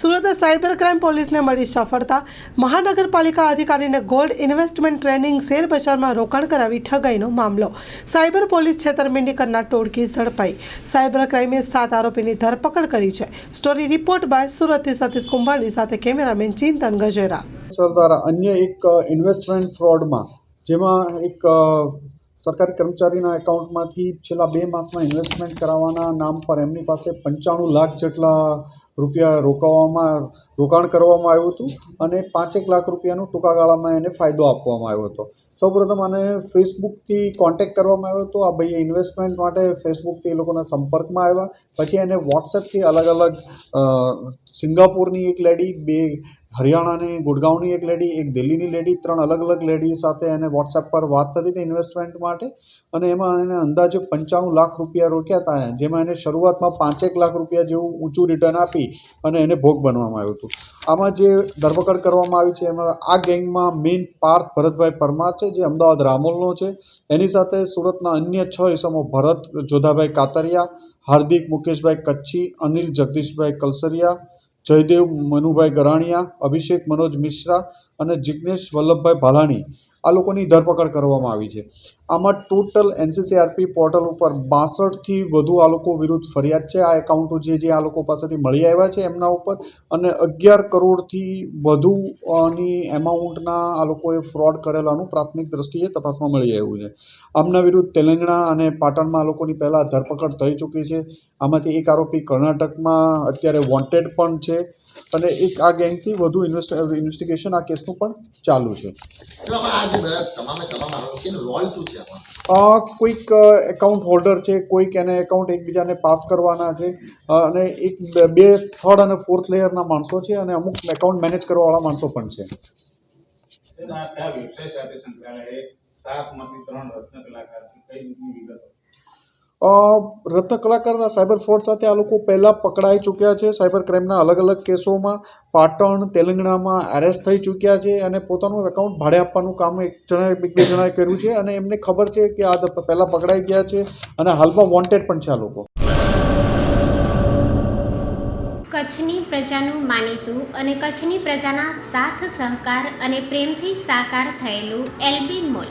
Surat cyber crime પોલીસને મળી સફળતા. મહાનગરપાલિકા અધિકારીને ગોલ્ડ ઇન્વેસ્ટમેન્ટ ટ્રેનિંગ શેર બજારમાં રોકાણ કરાવી ઠગાઈનો મામલો. સાયબર પોલીસ છેતરપિંડી કરનાર ટોળકી ઝડપાઈ. સાયબર ક્રાઇમે સાત આરોપીની ધરપકડ કરી છે. સ્ટોરી રિપોર્ટ બાય સુરતથી સતીશ કુંભાણી સાથે કેમેરામેન ચિંતન ગજેરા. દ્વારા અન્ય એક ઇન્વેસ્ટમેન્ટ ફ્રોડમાં, જેમાં એક સરકારી કર્મચારીના એકાઉન્ટમાંથી છેલ્લા બે માસમાં ઇન્વેસ્ટમેન્ટ કરાવવાના નામ પર એમની પાસે પંચાણું લાખ જેટલા રૂપિયા રોકાવામાં, રોકાણ કરવામાં આવ્યું હતું અને પાંચેક લાખ રૂપિયાનું ટૂંકા ગાળામાં એને ફાયદો આપવામાં આવ્યો હતો. સૌપ્રથમ આને ફેસબુકથી કોન્ટેક્ટ કરવામાં આવ્યો હતો. આ ભાઈએ ઇન્વેસ્ટમેન્ટ માટે ફેસબુકથી એ લોકોના સંપર્કમાં આવ્યા. પછી એને વોટ્સએપથી અલગ અલગ સિંગાપુરની એક લેડી, બે હરિયાણાની ગુડગાંવની એક લેડી એક દિલ્હીની લેડી ત્રણ અલગ અલગ લેડી સાથે એને વોટ્સએપ પર વાત થતી હતી ઇન્વેસ્ટમેન્ટ માટે અને એમાં એને અંદાજે પંચાણું લાખ રૂપિયા રોક્યા હતા જેમાં એને શરૂઆતમાં પાંચેક લાખ રૂપિયા જેવું ઊંચું રિટર્ન આપી અને એને ભોગ બનવામાં આવ્યું હતું. આમાં જે ધરપકડ કરવામાં આવી છે, એમાં આ ગેંગમાં મેઇન પાર્થ ભરતભાઈ પરમાર છે, જે અમદાવાદ રામોલનો છે. એની સાથે સુરતના અન્ય છ ઇસમો, ભરત, જોધાભાઈ કાતરિયા, હાર્દિક મુકેશભાઈ કચ્છી, અનિલ જગદીશભાઈ કલસરિયા જયદેવ મનુભાઈ ગરાણીયા અભિષેક મનોજ મિશ્રા અને જિગ્નેશ વલ્લભભાઈ ભાલાણી. આ લોકોની ધરપકડ કરવામાં આવી છે. આમાં ટોટલ એનસીસીઆરપી પોર્ટલ ઉપર બાસઠથી વધુ આ લોકો વિરુદ્ધ ફરિયાદ છે. આ એકાઉન્ટો જે જે આ લોકો પાસેથી મળી આવ્યા છે એમના ઉપર અને અગિયાર કરોડથી વધુની એમાઉન્ટના આ લોકોએ ફ્રોડ કરેલાનું પ્રાથમિક દ્રષ્ટિએ તપાસમાં મળી આવ્યું છે. આમના વિરુદ્ધ તેલંગણા અને પાટણમાં આ લોકોની પહેલાં ધરપકડ થઈ ચૂકી છે. આમાંથી એક આરોપી કર્ણાટકમાં અત્યારે વોન્ટેડ પણ છે. અને એક આ ગેંગથી વધુ ઇન્વેસ્ટ ઇન્વેસ્ટિગેશન આ કેસનું પણ ચાલુ છે. કોઈક એકાઉન્ટ હોલ્ડર છે કોઈક એને એકાઉન્ટ એકબીજાને પાસ કરવાના છે અને એક બે- બે થર્ડ અને ફોર્થ લેયરના માણસો છે અને અમુક એકાઉન્ટ મેનેજ કરવાવાળા માણસો પણ છે. સાથે સંકળાયેલા સાતમાંથી ત્રણ રત્ન કલાકાર કઈ રીતની વિગતો? રત્ન કલાકારના સાયબર ફ્રોડ સાથે આ લોકો પહેલાં પકડાઈ ચૂક્યા છે. સાયબર ક્રાઇમના અલગ અલગ કેસોમાં પાટણ, તેલંગણામાં એરેસ્ટ થઈ ચૂક્યા છે અને પોતાનું એકાઉન્ટ ભાડે આપવાનું કામ એક જણાએ એક બે જણાએ કર્યું છે અને એમને ખબર છે કે આ પહેલાં પકડાઈ ગયા છે અને હાલમાં વોન્ટેડ પણ છે આ લોકો. કચ્છની પ્રજાનું માનીતું અને કચ્છની પ્રજાના સાથ સહકાર અને પ્રેમથી સાકાર થયેલું એલબી મોલ.